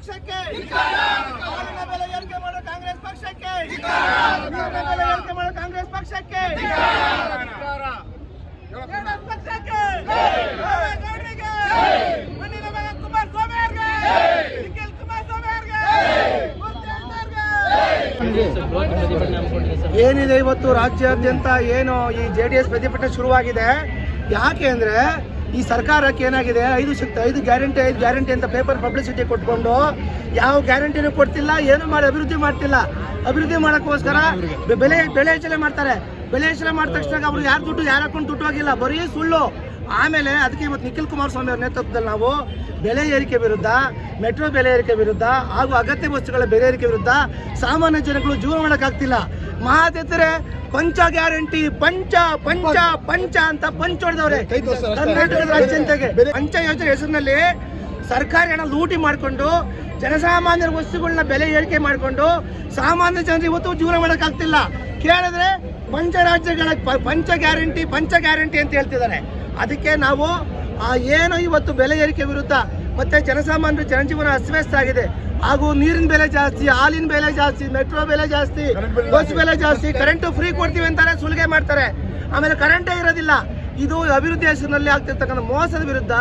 ಪಕ್ಷಕ್ಕೆ. ಬೆಲೆ ಏರಿಕೆ ಕಾಂಗ್ರೆಸ್ ಪಕ್ಷಕ್ಕೆ ಬೆಲೆ ಏರಿಕೆ ಮಾಡೋ ಕಾಂಗ್ರೆಸ್ ಪಕ್ಷಕ್ಕೆ ಏನಿದೆ ಇವತ್ತು ರಾಜ್ಯಾದ್ಯಂತ ಏನು ಈ ಜೆ ಡಿ ಎಸ್ ಪ್ರತಿಭಟನೆ ಶುರುವಾಗಿದೆ? ಯಾಕೆ ಅಂದ್ರೆ ಈ ಸರ್ಕಾರಕ್ಕೆ ಏನಾಗಿದೆ? ಐದು ಶಕ್ತಿ, ಐದು ಗ್ಯಾರಂಟಿ ಐದು ಗ್ಯಾರಂಟಿ ಅಂತ ಪೇಪರ್ ಪಬ್ಲಿಸಿಟಿ ಕೊಟ್ಕೊಂಡು ಯಾವ ಗ್ಯಾರಂಟಿನೂ ಕೊಡ್ತಿಲ್ಲ, ಏನು ಮಾಡಿ ಅಭಿವೃದ್ಧಿ ಮಾಡ್ತಿಲ್ಲ. ಅಭಿವೃದ್ಧಿ ಮಾಡೋಕ್ಕೋಸ್ಕರ ಬೆಲೆ ಬೆಲೆ ಹೆಚ್ಚಳ ಮಾಡ್ತಾರೆ. ಬೆಲೆ ಹೆಚ್ಚಳ ಮಾಡಿದ ತಕ್ಷಣ ಅವ್ರು ಯಾರು ದುಡ್ಡು, ಯಾರು ಹಾಕೊಂಡು ದುಡ್ಡು ಹೋಗಿಲ್ಲ. ಬರೀ ಸುಳ್ಳು. ಆಮೇಲೆ ಅದಕ್ಕೆ ಇವತ್ತು ನಿಖಿಲ್ ಕುಮಾರಸ್ವಾಮಿ ಅವ್ರ ನೇತೃತ್ವದಲ್ಲಿ ನಾವು ಬೆಲೆ ಏರಿಕೆ ವಿರುದ್ಧ, ಮೆಟ್ರೋ ಬೆಲೆ ಏರಿಕೆ ವಿರುದ್ಧ ಹಾಗೂ ಅಗತ್ಯ ವಸ್ತುಗಳ ಬೆಲೆ ಏರಿಕೆ ವಿರುದ್ಧ ಸಾಮಾನ್ಯ ಜನಗಳು ಜೀವನ ಮಾಡೋಕ್ಕಾಗ್ತಿಲ್ಲ. ಮಾತೆತ್ತರೆ ಪಂಚ ಗ್ಯಾರಂಟಿ ಪಂಚ ಪಂಚ ಪಂಚ ಅಂತ ಪಂಚ ಹೊಡೆದವ್ರೆ. ಕರ್ನಾಟಕದ ರಾಜ್ಯಂತೆಗೆ ಪಂಚ ಯೋಜನೆ ಹೆಸರಿನಲ್ಲಿ ಸರ್ಕಾರಿ ಹಣ ಲೂಟಿ ಮಾಡಿಕೊಂಡು ಜನಸಾಮಾನ್ಯರ ವಸ್ತುಗಳನ್ನ ಬೆಲೆ ಏರಿಕೆ ಮಾಡಿಕೊಂಡು ಸಾಮಾನ್ಯ ಜನರು ಇವತ್ತು ಜೀವನ ಮಾಡೋಕ್ಕಾಗ್ತಿಲ್ಲ. ಕೇಳಿದ್ರೆ ಪಂಚ ರಾಜ್ಯಗಳ ಪಂಚ ಗ್ಯಾರಂಟಿ ಪಂಚ ಗ್ಯಾರಂಟಿ ಅಂತ ಹೇಳ್ತಿದ್ದಾರೆ. ಅದಕ್ಕೆ ನಾವು ಆ ಏನು ಇವತ್ತು ಬೆಲೆ ಏರಿಕೆ ವಿರುದ್ಧ ಮತ್ತೆ ಜನಸಾಮಾನ್ಯರ ಜನಜೀವನ ಅಸ್ತವ್ಯಸ್ತ ಆಗಿದೆ. ಹಾಗೂ ನೀರಿನ ಬೆಲೆ ಜಾಸ್ತಿ ಹಾಲಿನ ಬೆಲೆ ಜಾಸ್ತಿ ಮೆಟ್ರೋ ಬೆಲೆ ಜಾಸ್ತಿ ಬಸ್ ಬೆಲೆ ಜಾಸ್ತಿ. ಕರೆಂಟ್ ಫ್ರೀ ಕೊಡ್ತೀವಿ ಅಂತಾರೆ ಸುಲಿಗೆ ಮಾಡ್ತಾರೆ. ಆಮೇಲೆ ಕರೆಂಟೇ ಇರೋದಿಲ್ಲ. ಇದು ಅಭಿವೃದ್ಧಿ ಹೆಸರಿನಲ್ಲಿ ಆಗ್ತಿರ್ತಕ್ಕಂಥ ಮೋಸದ ವಿರುದ್ಧ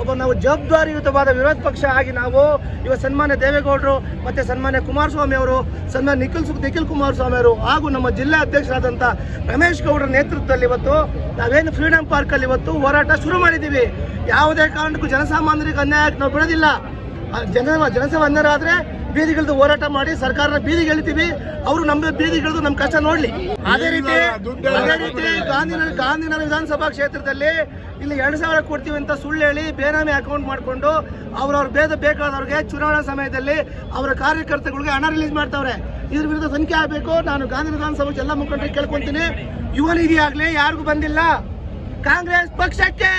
ಒಬ್ಬ ನಾವು ಜವಾಬ್ದಾರಿಯುತವಾದ ವಿರೋಧ ಪಕ್ಷ ಆಗಿ ನಾವು ಇವ ಸನ್ಮಾನ್ಯ ದೇವೇಗೌಡರು ಮತ್ತೆ ಸನ್ಮಾನ್ಯ ಕುಮಾರಸ್ವಾಮಿ ಅವರು ಸನ್ಮಾನ್ಯ ನಿಖಿಲ್ ಸುಖ್ ನಿಖಿಲ್ ಕುಮಾರಸ್ವಾಮಿ ಅವರು ಹಾಗೂ ನಮ್ಮ ಜಿಲ್ಲಾ ಅಧ್ಯಕ್ಷರಾದಂಥ ರಮೇಶ್ ಗೌಡರ ನೇತೃತ್ವದಲ್ಲಿ ಇವತ್ತು ನಾವೇನು ಫ್ರೀಡಂ ಪಾರ್ಕ್ ಅಲ್ಲಿ ಇವತ್ತು ಹೋರಾಟ ಶುರು ಮಾಡಿದ್ದೀವಿ. ಯಾವುದೇ ಕಾರಣಕ್ಕೂ ಜನಸಾಮಾನ್ಯರಿಗೆ ಅನ್ಯಾಯಕ್ಕೆ ನಾವು ಬಿಡೋದಿಲ್ಲ. ಜನ ಜನಸಾಮಾನ್ಯರಾದ್ರೆ ಬೀದಿಗಿಳಿದು ಹೋರಾಟ ಮಾಡಿ ಸರ್ಕಾರನ ಬೀದಿಗೆ ಎಳಿತೀವಿ. ಅವರು ನಮ್ಮ ಬೀದಿಗಿಳಿದು ನಮ್ಮ ಕಷ್ಟ ನೋಡ್ಲಿ. ಅದೇ ರೀತಿ ಅದೇ ರೀತಿ ಗಾಂಧಿನಗರ ಗಾಂಧಿನಗರ ವಿಧಾನಸಭಾ ಕ್ಷೇತ್ರದಲ್ಲಿ ಇಲ್ಲಿ ಎರಡು ಸಾವಿರ ಕೊಡ್ತೀವಿ ಅಂತ ಸುಳ್ಳು ಹೇಳಿ ಬೇನಾಮಿ ಅಕೌಂಟ್ ಮಾಡಿಕೊಂಡು ಅವ್ರವ್ರ ಭೇದ ಬೇಕಾದವ್ರಿಗೆ ಚುನಾವಣಾ ಸಮಯದಲ್ಲಿ ಅವರ ಕಾರ್ಯಕರ್ತಗಳಿಗೆ ಹಣ ರಿಲೀಸ್ ಮಾಡ್ತಾವ್ರೆ. ಇದ್ರ ವಿರುದ್ಧ ತನಿಖೆ ಆಗಬೇಕು. ನಾನು ಗಾಂಧಿ ವಿಧಾನಸಭೆ ಎಲ್ಲ ಮುಖಂಡರಿಗೆ ಕೇಳ್ಕೊಂತೀನಿ. ಯುವ ನಿಧಿ ಆಗ್ಲಿ ಯಾರಿಗೂ ಬಂದಿಲ್ಲ. ಕಾಂಗ್ರೆಸ್ ಪಕ್ಷಕ್ಕೆ!